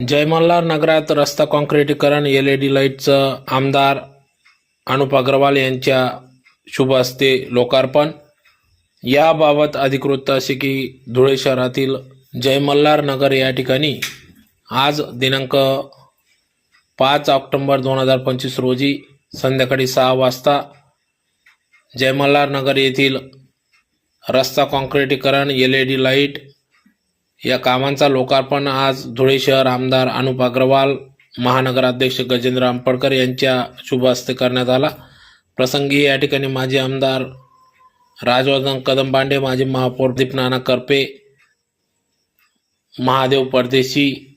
जय मल्हार नगरात रस्ता काँक्रिटीकरण एल ई डी लाईटचं आमदार अनुप अग्रवाल यांच्या शुभ हस्ते लोकार्पण. याबाबत अधिकृत असे की धुळे शहरातील जय मल्हार नगर या ठिकाणी आज दिनांक पाच ऑक्टोंबर दोन हजार पंचवीस रोजी संध्याकाळी सहा वाजता जय मल्हार नगर येथील रस्ता काँक्रिटीकरण एल ई डी लाइट या कामांचा लोकार्पण आज धुळे शहर आमदार अनुप अग्रवाल महानगराध्यक्ष गजेंद्र आंबडकर यांच्या शुभ हस्ते करण्यात आला. प्रसंगी या ठिकाणी माजी आमदार राजवर्धन कदमबांडे माजी महापौर दीपनाना करपे महादेव परदेशी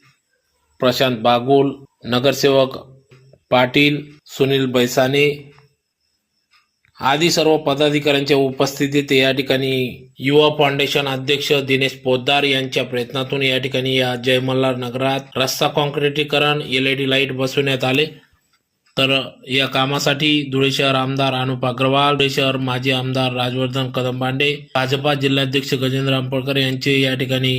प्रशांत बागुल नगरसेवक पाटील सुनील बैसाने आदी सर्व पदाधिकाऱ्यांच्या उपस्थितीत या ठिकाणी युवा फाउंडेशन अध्यक्ष दिनेश पोद्दार यांच्या प्रयत्नातून या ठिकाणी या जयमल्हार नगरात रस्ता कॉन्क्रिटीकरण एल ई डी लाइट बसवण्यात आले. तर या कामासाठी धुळे शहर आमदार अनुप अग्रवाल धुळे शहर माजी आमदार राजवर्धन कदमबांडे भाजपा जिल्हाध्यक्ष गजेंद्र आंबळकर यांचे या ठिकाणी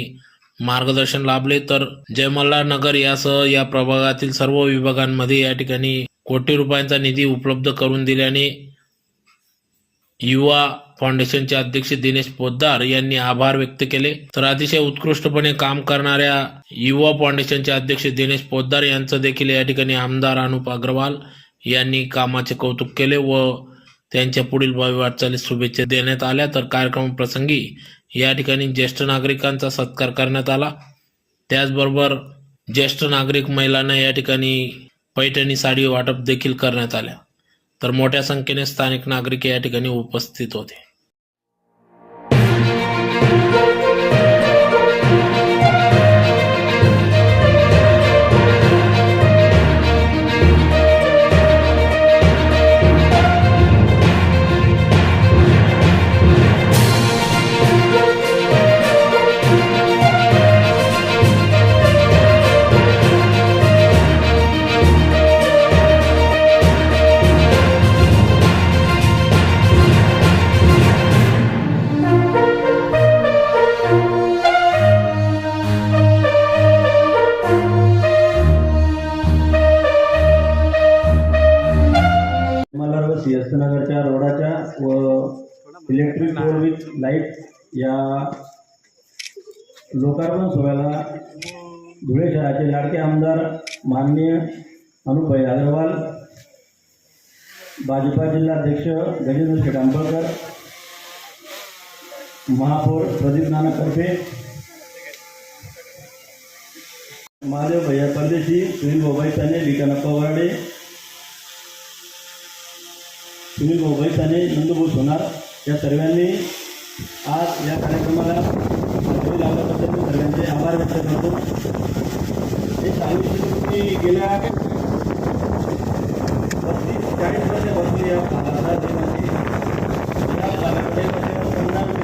मार्गदर्शन लाभले. तर जयमल्हार नगर यासह या प्रभागातील सर्व विभागांमध्ये या ठिकाणी कोटी रुपयांचा निधी उपलब्ध करून दिल्याने युवा फाउंडेशनचे अध्यक्ष दिनेश पोद्दार यांनी आभार व्यक्त केले. तर अतिशय उत्कृष्टपणे काम करणाऱ्या युवा फाउंडेशनचे अध्यक्ष दिनेश पोद्दार यांचं देखील या ठिकाणी आमदार अनुप अग्रवाल यांनी कामाचे कौतुक केले व त्यांच्या पुढील भावी वाटचालीस शुभेच्छा देण्यात आल्या. तर कार्यक्रम प्रसंगी या ठिकाणी ज्येष्ठ नागरिकांचा सत्कार करण्यात आला. त्याचबरोबर ज्येष्ठ नागरिक महिलांना या ठिकाणी पैठणी साडी वाटप देखील करण्यात आल्या. तर मोठ्या संख्येने स्थानिक नागरिक या ठिकाणी उपस्थित होते. इलेक्ट्रिक पोल विथ लाइट या लोकार्पण सोहळ्याला धुळे शहराचे लाडके आमदार माननीय अनुभाई अग्रवाल भाजपा जिल्हाध्यक्ष गजेंद्र शेठ आंबेडकर महापौर प्रदीप नाना करपे महादेव भैया परदेशी सुनील भाऊबाई साने विकानप्पा वराडे सुनील भाऊबाई साने नंदभाऊ सोनार या सर्वांनी आज या कार्यक्रमाला हजेरी लावल्याबद्दल मी सर्वांचे आभार व्यक्त करतो. हे चालू की गेल्या पस्तीस चाळीस वर्ष बसली या भारतात या भागाकडे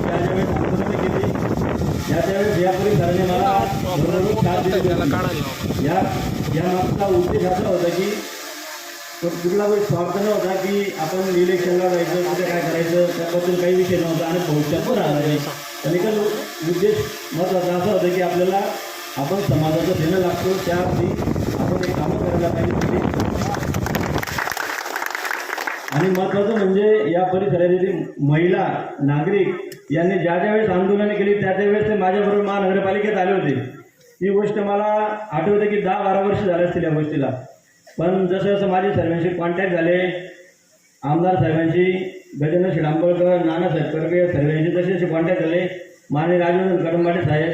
ज्या ज्यावेळेस आंदोलनं केली. या त्यावेळेस या परिसराने मला या या मागचा उद्देश असा होता की तर कुठला काही स्वार्थ नव्हता की आपण इलेक्शनला जायचं कुठे काय करायचं त्याबद्दल काही विषय नव्हता आणि भविष्यात पण राहणार नाही. आणि का उद्देश महत्त्वाचा असा होता की आपल्याला आपण समाजाचं देणं लागतो त्या अर्थी आपण एक कामं करायला पाहिजे आणि महत्त्वाचं म्हणजे या परिसरातील महिला नागरिक यांनी ज्या ज्या वेळेस आंदोलनं केली त्या त्या वेळेस ते माझ्याबरोबर महानगरपालिकेत आले होते. ही गोष्ट मला आठवते की दहा बारा वर्ष झाले असतील या गोष्टीला. पण जसं जसं माझे सर्वांशी कॉन्टॅक्ट झाले आमदार साहेबांशी गजेंद्र शिडांबळकर नानासाहेब करके सर्वांशी जसे जसे कॉन्टॅक्ट झाले माने राजवर्धन कडंबाडे साहेब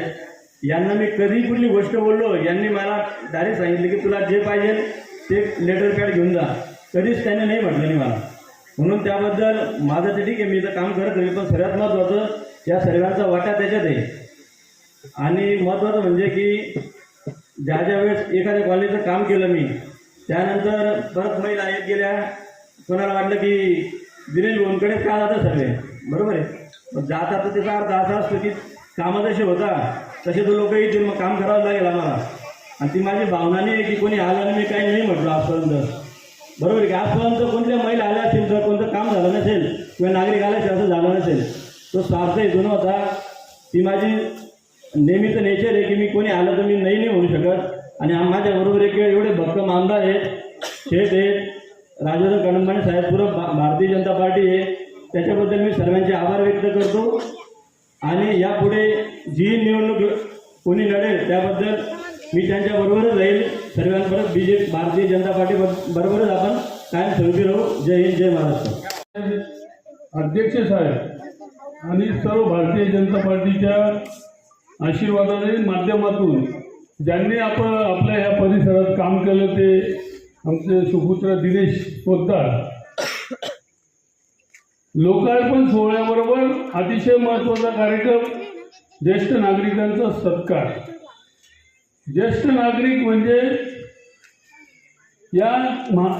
यांना मी कधी कुठली गोष्ट बोललो यांनी मला डायरेक्ट सांगितलं की तुला जे पाहिजे ते लेटर पॅड घेऊन जा. कधीच त्यांनी नाही म्हटलं नाही मला. म्हणून त्याबद्दल माझं तर ठीक आहे मी तर काम करत होईल पण सर्वात महत्त्वाचं या सर्वांचा वाटा त्याच्यात आहे. आणि महत्त्वाचं म्हणजे की ज्या ज्या वेळेस एखाद्या कॉलनीचं काम केलं मी त्यानंतर परत महिला येत गेल्या. कोणाला वाटलं की दिनेश भोनकडे का जातं सर्वे बरोबर आहे. मग जात आता त्याचा अर्थ असा असतो की कामं जसे होता तसे तो लोक येतील. मग काम करावं लागेल आम्हाला. आणि ती माझी भावना नाही आहे की कोणी आलं मी काही नाही म्हटलं आजपर्यंत. बरोबर आहे की आजपर्यंत कोणत्या महिला आल्या असतील तर कोणतं काम झालं नसेल किंवा नागरिक आले असं झालं नसेल तो स्वार्थ हेतू. नव्हता ती माझी नेहमीचं नेचर आहे की मी कोणी आलं तर मी नाही नाही म्हणू शकत. आणि माझ्याबरोबर एक एवढे भक्कम आमदार आहेत. शेठ आहेत राजेंद्र कदमाने साहेब पुरं भारतीय जनता पार्टी आहे. त्याच्याबद्दल मी सर्वांचे आभार व्यक्त करतो. आणि यापुढे जी निवडणूक कोणी लढेल त्याबद्दल मी त्यांच्याबरोबरच राहील. सर्वांबरोबर B J Bharatiya Janata party बरोबरच आपण कायम स्वरूपी राहू. जय हिंद जय महाराष्ट्र. अध्यक्ष साहेब आणि सर्व भारतीय जनता पार्टीच्या आशीर्वादाने माध्यमातून ज्यांनी आपण आपल्या ह्या परिसरात काम केलं ते आमचे सुपुत्र दिनेश पोद्दार. लोकार्पण सोहळ्याबरोबर अतिशय महत्त्वाचा कार्यक्रम ज्येष्ठ नागरिकांचा सत्कार. ज्येष्ठ नागरिक म्हणजे या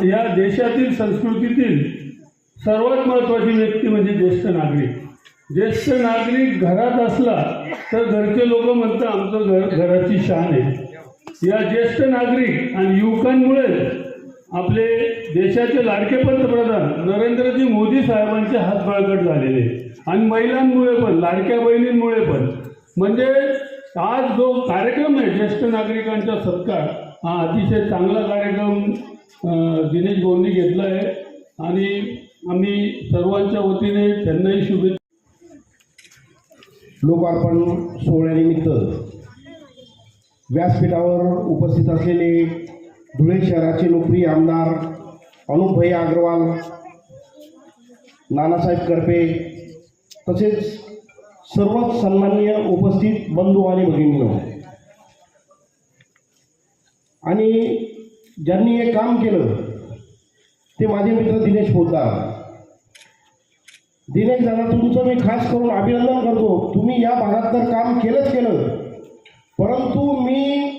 या देशातील संस्कृतीतील सर्वात महत्त्वाची व्यक्ती म्हणजे ज्येष्ठ नागरिक. ज्येष्ठ नागरिक घरात असला तर घरचे लोक म्हणतात आमचं घर घराची शान आहे. या ज्येष्ठ नागरिक आणि युवकांमुळे आपले देशाचे लाडके पंतप्रधान नरेंद्रजी मोदी साहेबांचे हात बळकट झालेले आणि महिलांमुळे पण लाडक्या बहिणींमुळे पण. म्हणजे आज जो कार्यक्रम आहे ज्येष्ठ नागरिकांचा सत्कार हा अतिशय चांगला कार्यक्रम दिनेश भाऊंनी घेतला आहे. आणि आम्ही सर्वांच्या वतीने त्यांनाही शुभेच्छा लोकार्पण सोहळ्यानिमित्त व्यासपीठावर उपस्थित असलेले धुळे शहराचे लोकप्रिय आमदार अनुपभाई अग्रवाल नानासाहेब करपे तसेच सर्वच सन्माननीय उपस्थित बंधू आणि भगिनींनो. आणि ज्यांनी हे काम केलं ते माझे मित्र दिनेश पोद्दार. दिनेश दादा तुमचं मी खास करून अभिनंदन करतो. तुम्ही या भागात तर काम केलंच केलं. परंतु मी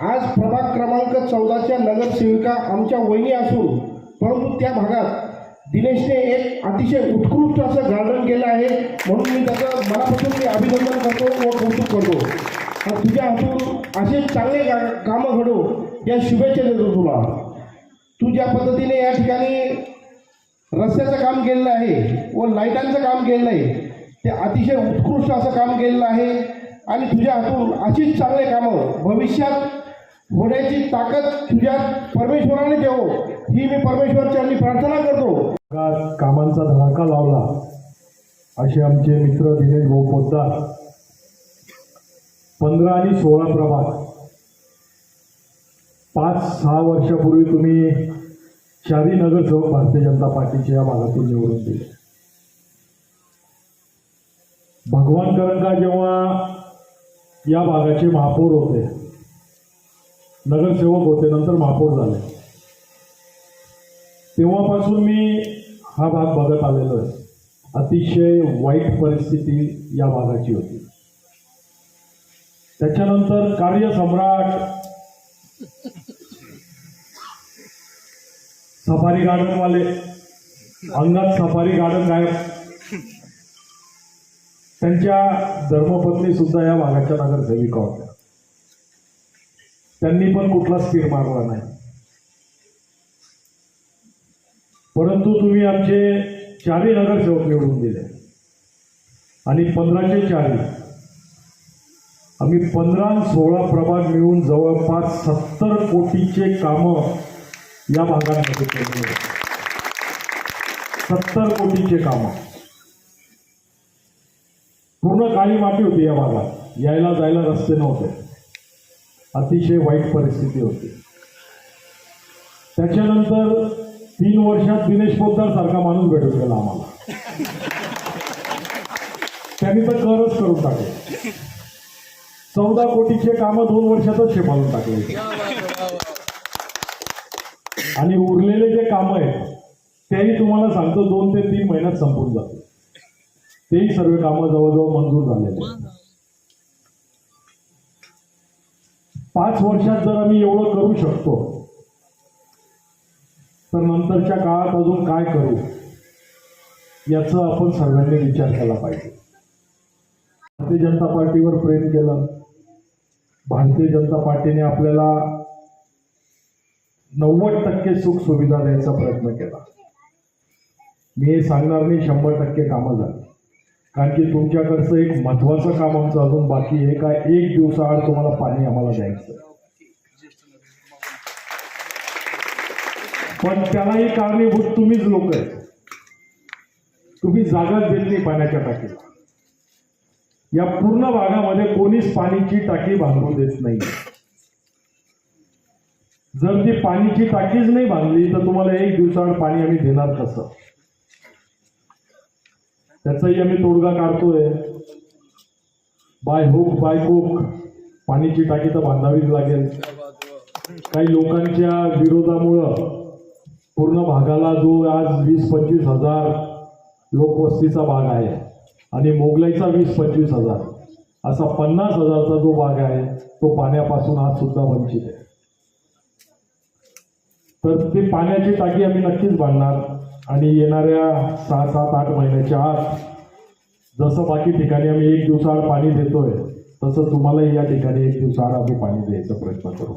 आज प्रभाग क्रमांक चौदाच्या नगरसेविका आमच्या वहिनी असून परंतु त्या भागात दिनेशने एक अतिशय उत्कृष्ट असं गार्डन केलं आहे. म्हणून मी त्याचं मनापासून मी अभिनंदन करतो व कौतुक करतो. आणि तुझ्या हातून असे चांगले गा- कामं घडो. या शुभेच्छा देतो तुला. तू ज्या पद्धतीने या ठिकाणी रस्त्याचं काम केलेलं आहे व लाईटांचं काम केलेलं आहे. ते अतिशय उत्कृष्ट असं काम केलेलं आहे. आणि तुझ्या हातून अशीच चांगले कामं भविष्यात होण्याची ताकद तुझ्या परमेश्वराने देवो. ही मी परमेश्वरचरणी प्रार्थना करतो. कामांचा धडाका लावला. असे आमचे मित्र दिनेश भाऊ पोद्दार पंधरा आणि सोळा प्रभाग पाच सहा वर्षापूर्वी तुम्ही चारी नगरसेवक भारतीय जनता पार्टीच्या या भागातून निवडून दिले. भगवान करंका जेव्हा या भागाचे महापौर होते नगरसेवक होते नंतर महापौर झाले. तेव्हापासून मी हा भाग बघत आलेलो आहे. अतिशय वाईट परिस्थिती या भागाची होती. त्याच्यानंतर कार्यसम्राट सफारी गार्डनवाले अंगात सफारी गार्डन गायब त्यांच्या धर्मपत्नी सुद्धा या भागाच्या नगरसेविका होत्या. त्यांनी पण कुठला स्थिर मारला नाही. परंतु तुम्ही आमचे चारही नगरसेवक निवडून दिले. आणि पंधराचे चारही आम्ही पंधरा सोळा प्रभाग मिळून जवळपास सत्तर कोटीचे कामं या भागाने मदत केली सत्तर कोटीचे कामं. पूर्ण काळी माती होती या भागात. यायला जायला रस्ते नव्हते. अतिशय वाईट परिस्थिती होती. त्याच्यानंतर तीन वर्षात दिनेश पोद्दार सारखा माणूस भेटून गेला आम्हाला. त्यांनी तर करच करून टाकले. चौदा कोटीचे कामं दोन वर्षातच शेपालून टाकले. आणि उरलेले जे कामं आहेत तेही तुम्हाला सांगतो दोन ते तीन महिन्यात संपून जाते तेही सर्व कामं जवळजवळ मंजूर झालेले आहेत. पाच वर्षात जर आम्ही एवढं करू शकतो तर नंतरच्या काळात अजून काय करू याचा आपण सर्वांनी विचार केला पाहिजे भारतीय जनता पार्टीवर प्रेम केलं भारतीय जनता पार्टीने आपल्याला नव्वद टक्के सुख सुविधा द्यायचा प्रयत्न केला. मी हे सांगणार नाही शंभर टक्के कामं झाली. कारण की तुमच्याकडचं एक महत्त्वाचं काम आमचं अजून बाकी आहे. का एक दिवसाआड तुम्हाला पाणी आम्हाला द्यायचं पण त्यालाही कारणीभूत तुम्हीच लोक आहेत. तुम्ही जागाच देत नाही पाण्याच्या टाकीला. या पूर्ण भागामध्ये कोणीच पाणीची टाकी बांधून देत नाही जर ती पाणीची टाकीच नाही बांधली तर तुम्हाला एक दिवसाआड पाणी आम्ही देणार कसं? त्याचाही आम्ही तोडगा काढतोय. बाय हुक बाय हुक पाणीची टाकी तर बांधावीच लागेल. काही लोकांच्या विरोधामुळं पूर्ण भागाला जो आज वीस पंचवीस हजार लोकवस्तीचा भाग आहे आणि मोगलाईचा वीस पंचवीस हजार असा पन्नास हजारचा जो भाग आहे तो पाण्यापासून आज सुद्धा वंचित आहे. तर ते पाण्याची टाकी आम्ही नक्कीच बांधणार आणि येणाऱ्या सहा सात आठ महिन्याच्या आत जसं बाकी ठिकाणी आम्ही एक दिवसाआड पाणी देतोय तसं तुम्हालाही या ठिकाणी एक दिवसाआड आम्ही पाणी द्यायचा प्रयत्न करू.